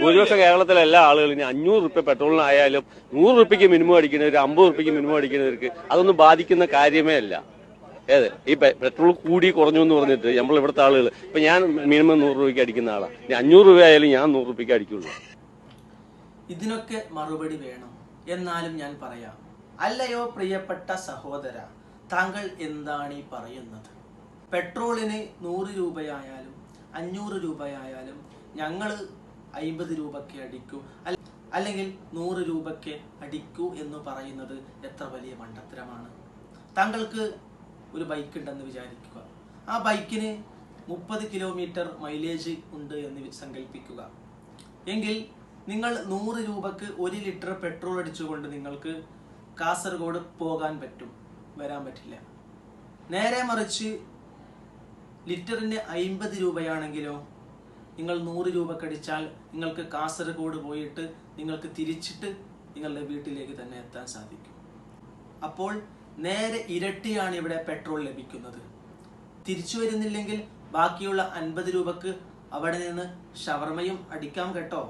ഭൂരിപക്ഷം കേരളത്തിലെ എല്ലാ ആളുകളും ഇനി അഞ്ഞൂറ് റുപ്യ പെട്രോളിനായാലും നൂറ് റുപ്യക്ക് മിനിമം അടിക്കുന്നവർ അമ്പത് റുപ്യക്ക് മിനിമം അടിക്കുന്നവർക്ക് അതൊന്നും ബാധിക്കുന്ന കാര്യമേ അല്ല. ഏത്? ഈ പെട്രോൾ കൂടി കുറഞ്ഞു എന്ന് പറഞ്ഞിട്ട് നമ്മൾ ഇവിടുത്തെ ആളുകൾ ഇപ്പൊ ഞാൻ മിനിമം നൂറ് രൂപയ്ക്ക് അടിക്കുന്ന ആളാണ് ഇനി അഞ്ഞൂറ് രൂപ ആയാലും ഞാൻ നൂറ് റുപ്യക്ക് അടിക്കുള്ളൂ. ഇതിനൊക്കെ മറുപടി വേണം. എന്നാലും ഞാൻ പറയാം. അല്ലയോ പ്രിയപ്പെട്ട സഹോദര താങ്കൾ എന്താണ് ഈ പറയുന്നത്? പെട്രോളിന് നൂറ് രൂപയായാലും അഞ്ഞൂറ് രൂപയായാലും ഞങ്ങൾ അയിമ്പത് രൂപക്ക് അടിക്കൂ. അല്ലെങ്കിൽ നൂറ് രൂപക്ക് അടിക്കൂ എന്ന് പറയുന്നത് എത്ര വലിയ മണ്ടത്തരമാണ്. താങ്കൾക്ക് ഒരു ബൈക്ക് ഉണ്ടെന്ന് വിചാരിക്കുക. ആ ബൈക്കിന് മുപ്പത് കിലോമീറ്റർ മൈലേജ് ഉണ്ട് എന്ന് സങ്കല്പിക്കുക എങ്കിൽ നിങ്ങൾ നൂറ് രൂപക്ക് ഒരു ലിറ്റർ പെട്രോൾ അടിച്ചുകൊണ്ട് നിങ്ങൾക്ക് കാസർഗോഡ് പോകാൻ പറ്റും. വരാൻ പറ്റില്ല. നേരെ മറിച്ച് ലിറ്ററിന് അയിമ്പത് രൂപയാണെങ്കിലോ നിങ്ങൾ നൂറ് രൂപ കടിച്ചാൽ നിങ്ങൾക്ക് കാസർഗോഡ് പോയിട്ട് നിങ്ങൾക്ക് തിരിച്ചിട്ട് നിങ്ങളുടെ വീട്ടിലേക്ക് തന്നെ എത്താൻ സാധിക്കും. അപ്പോൾ നേരെ ഇരട്ടിയാണ് ഇവിടെ പെട്രോൾ ലഭിക്കുന്നത്. തിരിച്ചു വരുന്നില്ലെങ്കിൽ ബാക്കിയുള്ള അൻപത് രൂപക്ക് അവിടെ നിന്ന് ഷവർമയും അടിക്കാം കേട്ടോ.